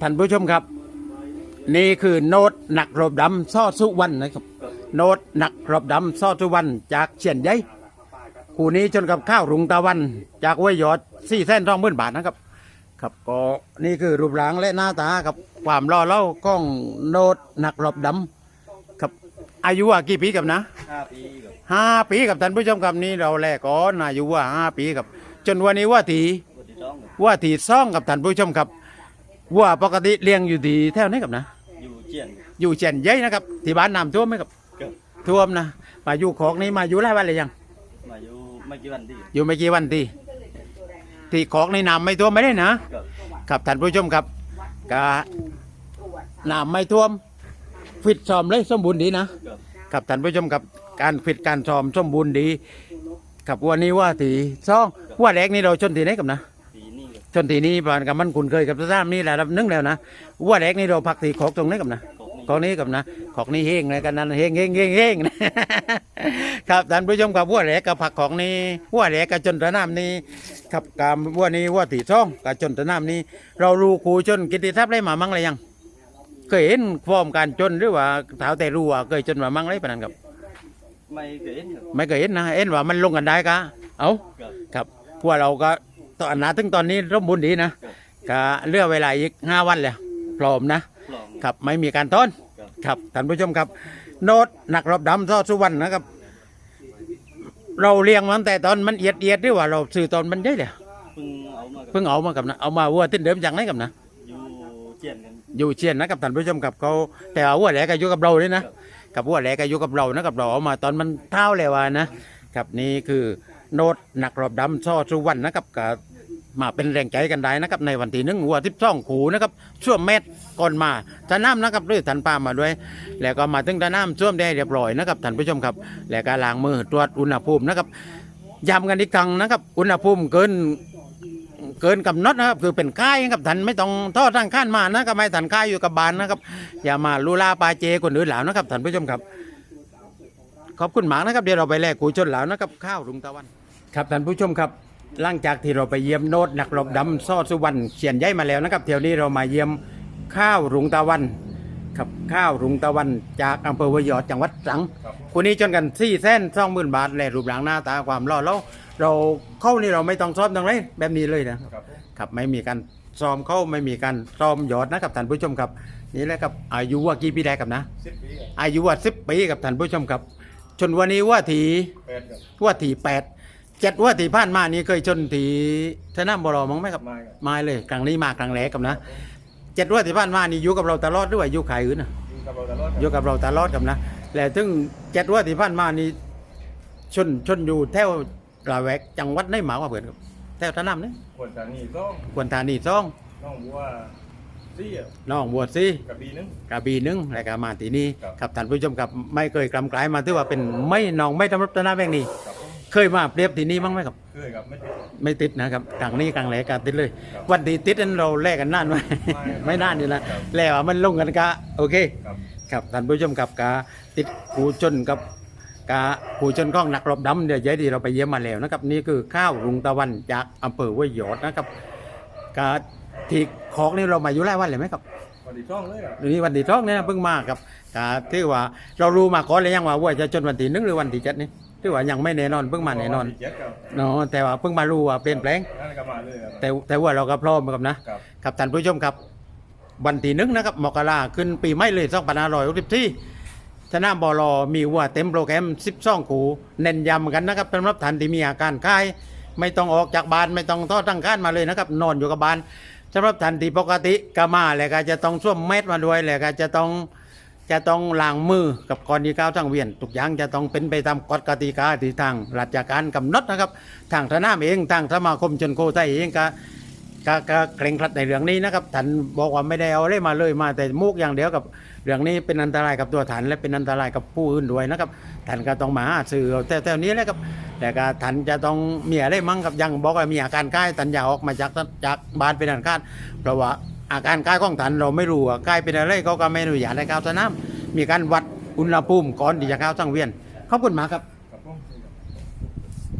ท่านผู้ชมครับ นี่คือโน้ตหนักรบดำซ่อสุวรรณนะครับ โน้ตหนักรบดำซ่อสุวรรณจากเชียนใหญ่คู่นี้จนกับข้าวรุงตะวัน จากห้วยหยอดสี่แสนทองหมื่นบาทนะครับ ครับก็นี่คือรูปร่างและหน้าตากับความรอเล่าของโน้ตหนักรบดำครับอายุว่ากี่ปีกับนะห้าปีกับห้าปีกับท่านผู้ชมครับนี่เราแลกก่อนอายุว่าห้าปีกับ จนวันนี้ว่าทีปวดที่ท้องกับว่าทีซ่องกับท่านผู้ชมครับ ว่าปกติเลี้ยงอยู่ที่แถวนี้กับนะ อยู่เจียน อยู่เชียนใหญ่นะครับ ที่บ้านน้ำท่วมไหมครับกับ ท่วมนะ มาอยู่ของนี้มาอยู่หลายวันเลยยัง มาอยู่ไม่กี่วันที่อยู่ไม่กี่วันทีที่ของในน้ำไม่ท่วมไม่ได้นะกับครับท่านผู้ชมครับกะน้ำไม่ท่วมฟิตซ้อมเลยสมบูรณ์ดีนะกับครับท่านผู้ชมครับการฟิตการซ้อมสมบูรณ์ดีครับวันนี้ว่าทีซ่องว่าแรกนี่เราชนทีไหนกับนะปีนี้กับ ชนทีนี้ผ่านกับมันคุ้นเคยกับสถานนี้แหละรับนึงแล้วนะว่าแรกนี่เราพักทีขอกตรงนี้กับนะกอกนี่ของนี้กับนะของนี้เฮงเลยกันนั้นเฮงเฮงเฮงเฮงครับท่านผู้ชมครับวัวแหลกกับผักของนี้วัวแหลกกับจนตะน้ำนี้ครับกับวัวนี้วัวตีช่องกับจนตะน้ำนี้ เรารู้ครูจนกิตติทัพได้มามั่งเลยยังเคยเห็นฟอร์มการจนหรือว่าเท้าแต่รู้ว่าเคยจนมามั่งเลยปะนั้นครับไม่เคยเห็นไม่เคยเห็นนะเห็นว่ามันลงกันได้กะเอาครับพวกเราก็ ตอนนาถึงตอนนี้ร่มบุญดีนะก็เหลือกเวลาอีกห้าวันแล้วพร้อมนะปลอมครับไม่มีการต้อนครับครับท่านผู้ชมครับ โน้ตหนักรบดำซอสุวรรณนะครับ เราเลี้ยงมันแต่ตอนมันเอียดเอียดหรือว่าเราซื้อตอนมันใหญ่เลยเพิ่งเอามากับเพิ่งเอามากับนะเอามาวัวติ้นเดิมจังไหนกับนะอยู่เจียนกันอยู่เชียนนะครับท่านผู้ชมครับเขาแต่ว่าวัวแหลกก็อยู่กับเราเลยนะกับวัวแหลกก็อยู่กับเรานะกับเราเอามาตอนมันเท่าแล้ววานะครับนี่คือ โน้ตหนักรอบดำซอสุวรรณนะครับกับมาเป็นแรงใจกันได้นะครับ ในวันที่หนึ่งวัวทิพช่องขูนะครับช่วงเม็ดก่อนมาท่าน้ำนะครับหรือท่านป้ามาด้วย แล้วก็มาถึงท่าน้ำช่วมได้เรียบร้อยนะครับท่านผู้ชมครับ แล้วก็ล้างมือตรวจอุณหภูมินะครับย้ำกันอีกครั้งนะครับ อุณหภูมิเกินเกินกำหนดนะครับคือเป็นค่ายนะครับท่านไม่ต้องทอดทางข้านมานะก็ไม่ท่านค่ายอยู่กับบ้านนะครับ อย่ามาลูลาปาเจคนอื่นเหล่านะครับท่านผู้ชมครับ ขอบคุณหมากนะครับเดี๋ยวเราไปแลกกูชนเหล่านะครับข้าวรุงตะวัน ครับท่านผู้ชมครับหลังจากที่เราไปเยี่ยมโนดนักรบดำซ่อสุวรรณเขียนใหญ่มาแล้วนะครับเที่ยวนี้เรามาเยี่ยมข้าวรุงตะวันครับข้าวรุงตะวันจากอำเภอววยอดจังหวัดตรังคนนี้จนกันสี่แสนสองหมื่นบาทและรูปร่างหน้าตาความหล่อเราเราเข้านี่เราไม่ต้องซ้อมตรงไหนแบบนี้เลยนะครับครับไม่มีการซ้อมเข้าไม่มีการซ้อมหยอดนะครับท่านผู้ชมครับ นี่แหละครับอายุว่ากี่ปีได้ครับนะสิบปีกับอายุว่าสิบปีกับท่านผู้ชมครับชนวันนี้ว่าทีแปดกับว่าทีแปด เจ็ดว่าทีผ่านมานี่เคยชนทีธนาบรอมั้งไหมครับไม้กับ ไม่เลยครั้งนี้มาครั้งแรกกับนะเจ็ดว่าที่ผ่านมานี่อยู่กับเราตลอดด้วยอยู่ขายอื่นนะอยู่กับเราตลอดอยู่กับเราตลอดกับนะแล้วถึงเจ็ดว่าที่ผ่านมานี่ชนชนอยู่แถวลาแวกจังหวัดไหนหมากว่าเพื่อนครับแถวท่าน้ำนี่ปวดทางนี้ต้องควรทานีซองต้องบัวซี่อะน้องบัวซีกับบีนึง กระบี่หนึงแล้วก็มาที่นี่ครับ ครับท่านผู้ชมครับไม่เคยกลำกลายมาถือว่าเป็นไม่น้องไม่ทำรับตนาแบงนี้กับผม เคยมาเปรียบที่นี่บ้างไหมครับ เคยกับไม่ติด ไม่ติดนะครับกลางนี้กลางแหลกกันติดเลย ครับวันที่ติดนั้นเราแลกกันนานไหมไม่ไม่นานอยู่นะครับ แล้วอะมันลงกันกะโอเคกับ ครับท่านผู้ชมครับกาติดผูจนกับกาผูจนข้องหนักรบดำเดี๋ยวย้ายดีเราไปเยี่ยมมาแล้วนะครับนี่คือข้าวรุงตะวันจากอำเภอห้วยหยอดนะครับกาที่ของนี่เรามาอยู่หลายวันเลยไหมครับวันที่ช่องเลยกับเดี๋ยวนี้วันที่ท้องเนี่ยเพิ่งมาครับกาที่ว่าเรารู้มาก่อนเลยยังว่าว่าจะจนวันที่หนึ่งหรือวันที่เจ็ดนี่ ที่ว่ายังไม่แน่นอนเพิ่งมาแน่นอนวัที่เจ็ดกับเนาะแต่ว่าเพิ่งมารู้ว่าเปลี่ยนแปลงนั่นก็มาเลยครับ แต่แต่ว่าเราก็พร้อมครับนะกับครับท่านผู้ชมครับ วันที่หนึ่งนะครับมกราขึ้นปีไม่เลยสองพันห้าร้อยหกสิบที่สนามบอลอมีวัวเต็มโปรแกรมสิบสองขู่เน้นย้ำกันนะครับสำหรับท่านที่มีอาการคายไม่ต้องออกจากบ้านไม่ต้องทอดตั้งก้านมาเลยนะครับ นอนอยู่กับบ้านสำหรับท่านที่ปกติก็มาแล้วก็จะต้องสวมเม็ดมาด้วยแล้วก็จะต้อง จะต้องล้างมือกับก่อนที่ก้าวทั้งเวียนทุกอย่างจะต้องเป็นไปตามกฎกติกาที่ทางราชการกำหนดนะครับ ทางสนาเองทางสมาคมชนโคไทยเองก็ก็ก็เคร่งครัดในเรื่องนี้นะครับท่านบอกว่าไม่ได้เอาอะไรมาเลยมาแต่มุกอย่างเดียวกับเรื่องนี้เป็นอันตรายกับตัวท่านและเป็นอันตรายกับผู้อื่นด้วยนะครับท่านก็ต้องมาหาสื่อแต่แต่นี้แหละครับแต่ก็ท่านจะต้องมีอะไรมั่งกับยังบอกว่ามีอาการใกล้ท่านอย่าออกมาจากจากบ้านเป็นอันขาดเพราะว่า อาการกล้ของท่านเราไม่รู้ว่ากายเป็นอะไรเขาก็ไม่อนุญาตให้ก้าวสนามมีการวัดอุณหภูมิก่อนที่จะก้าวสังเวียนขอบคุณมากครับ